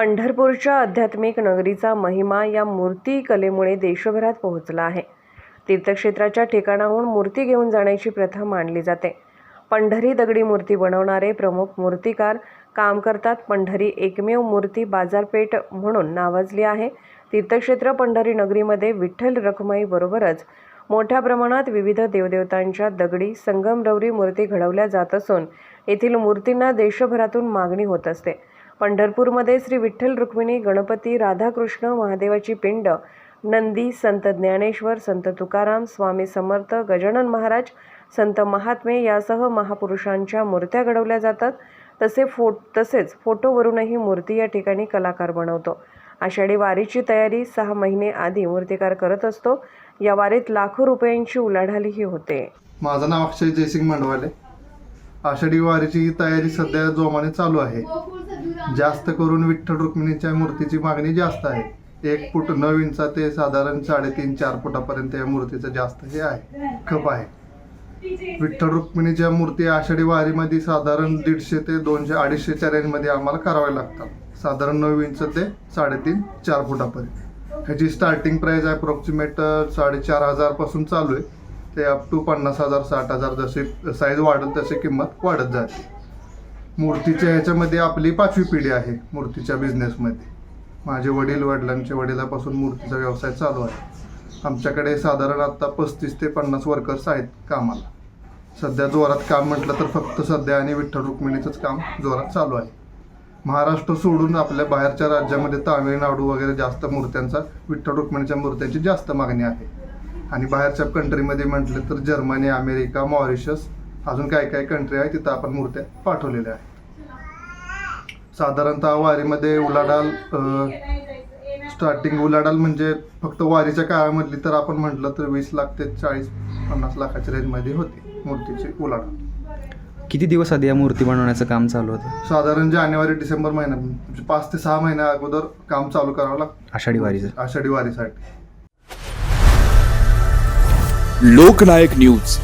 पंढरपूरच्या आध्यात्मिक नगरीचा महिमा या मूर्ती कलेमुळे देशभरात पोहोचला आहे. तीर्थक्षेत्राच्या ठिकाणाहून मूर्ती घेऊन जाण्याची प्रथा मानली जाते. पंढरी दगडी मूर्ती बनवणारे प्रमुख मूर्तिकार काम करतात. पंढरी एकमेव मूर्ती बाजारपेठ म्हणून नावाजली आहे. तीर्थक्षेत्र पंढरी नगरीमध्ये विठ्ठल रखमाईबरोबरच मोठ्या प्रमाणात विविध देवदेवतांच्या दगडी संगमरवरी मूर्ती घडवल्या जात असून येथील मूर्तींना देशभरातून मागणी होत असते. पंढरपूरमध्ये श्री विठ्ठल रुक्मिणी गणपती राधाकृष्ण महादेवाची पिंड नंदी संत ज्ञानेश्वर संत तुकाराम स्वामी समर्थ गजानन महाराज संत महात्मे यासह महापुरुषांच्या मूर्त्या घडवल्या जातात. तसे फो तसेच फोटोवरूनही मूर्ती या ठिकाणी कलाकार बनवतो. आषाढी वारीची तयारी सहा महिने आधी मूर्तिकार करत असतो. या वारीत लाखो रुपयांची उलाढालही होते. माझं नाव अक्षय जयसिंग मांडवाले. आषाढी वारीची तयारी सध्या जोमाने चालू आहे. जास्त करून विठ्ठल रुक्मिणीच्या मूर्तीची मागणी जास्त आहे. एक फूट नऊ इंचा ते साधारण साडेतीन चार फुटापर्यंत या मूर्तीचं जास्त हे आहे. खप आहे. विठ्ठल रुक्मिणीच्या मूर्ती आषाढी वारीमध्ये साधारण दीडशे ते दोनशे अडीचशेच्या रेंजमध्ये आम्हाला कराव्या लागतात. साधारण नऊ इंच ते साडेतीन चार फुटापर्यंत. ह्याची स्टार्टिंग प्राइस अप्रॉक्सिमेट साडेचार हजारपासून चालू आहे. ते अप टू पन्नास हजार साठ हजार जसे साईज वाढेल तशी किंमत वाढत जाते. मूर्तीच्या ह्याच्यामध्ये आपली पाचवी पिढी आहे मूर्तीच्या बिझनेसमध्ये माझे वडील वडिलांच्या वडिलापासून मूर्तीचा व्यवसाय चालू आहे. आमच्याकडे साधारण आत्ता पस्तीस ते पन्नास वर्कर्स आहेत कामाला. सध्या जोरात काम म्हटलं तर फक्त सध्या आणि विठ्ठल रुक्मिणीचंच काम जोरात चालू आहे. महाराष्ट्र सोडून आपल्या बाहेरच्या राज्यामध्ये तामिळनाडू वगैरे जास्त मूर्त्यांचा विठ्ठल रुक्मिणीच्या मूर्त्यांची जास्त मागणी आहे. आणि बाहेरच्या कंट्रीमध्ये म्हटलं तर जर्मनी अमेरिका मॉरिशस अजून काय काय कंट्री आहे तिथं आपण मूर्त्या पाठवलेल्या आहेत. साधारणतः वारीमध्ये उलाढाल स्टार्टिंग उलाढाल म्हणजे फक्त वारीच्या काळामधली तर आपण म्हटलं तर वीस लाख ते चाळीस पन्नास लाखाच्या रेंजमध्ये होती मूर्तीची उलाढाल. किती दिवस आधी या मूर्ती बनवण्याचं काम चालू होतं? साधारण जानेवारी डिसेंबर महिन्यात म्हणजे पाच ते सहा महिन्या अगोदर काम चालू करावं लागतं. आषाढी वारीचं. आषाढी वारीसाठी. लोकनायक न्यूज.